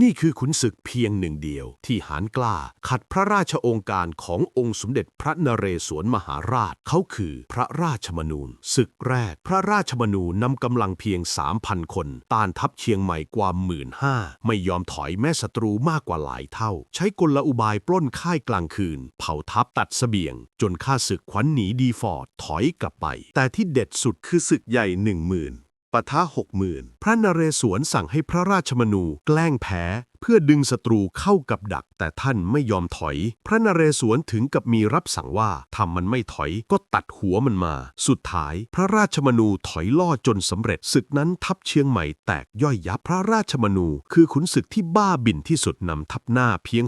นี่คือขุนศึกเพียงหนึ่งเดียวที่หารกล้า ขัดพระราชองค์การขององค์สมเด็จพระนเรศวรมหาราช เขาคือพระราชมนูญศึกแรก พระราชมนูญนำกำลังเพียง 3,000 คน ต้านทัพเชียงใหม่กว่าหมื่นห้าไม่ยอมถอยแม้ศัตรูมากกว่าหลายเท่า ใช้กลอุบายปล้นค่ายกลางคืน เผาทัพตัดเสบียง จนข้าศึกขวัญหนีดีฟอร์ดถอยกลับไป แต่ที่เด็ดสุดคือศึกใหญ่หนึ่งหมื่น ปะทะหกหมื่นพระนเรศวรสั่งให้พระราชมนูแกล้งแพ้ เพื่อดึงศัตรูเข้ากับดัก แต่ท่านไม่ยอมถอย พระนเรศวรถึงกับมีรับสั่งว่าทำมันไม่ถอยก็ตัดหัวมันมา สุดท้ายพระราชมนูถอยล่อจนสำเร็จศึกนั้นทัพเชียงใหม่แตกย่อยยับพระราชมนูคือขุนศึกที่บ้าบิ่นที่สุดนำทัพหน้าเพียง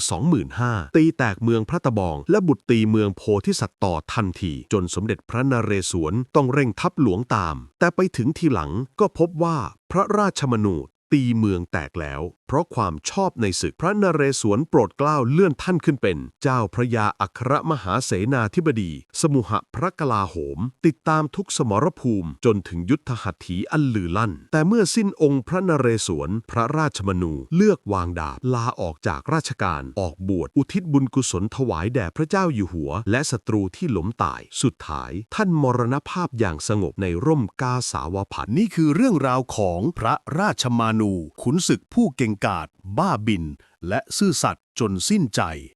25,000ตีแตกเมืองพระตะบอง และบุตรตีเมืองโพธิสัตว์ต่อทันที จนสมเด็จพระนเรศวรต้องเร่งทัพหลวงตาม แต่ไปถึงทีหลังก็พบว่าพระราชมนู ตีเมืองแตกแล้ว เพราะความชอบในศึกพระนเรศวรโปรดเกล้าเลื่อนท่านขึ้นเป็น เจ้าพระยาอัครมหาเสนาธิบดี สมุหพระกลาโหม ติดตามทุกสมรภูมิจนถึงยุทธหัตถีอันลือลั่น แต่เมื่อสิ้นองค์พระนเรศวรพระราชมนูเลือกวางดาบลาออกจากราชการออกบวชอุทิศบุญกุศลถวายแด่พระเจ้าอยู่หัว และศัตรูที่หล้มตายสุดท้าย ท่านมรณภาพอย่างสงบในร่มกาสาวพันธ์นี่คือเรื่องราวของพระราชมานูขุนศึกผู้เก่งกาจบ้าบิน และซื่อสัตย์จนสิ้นใจ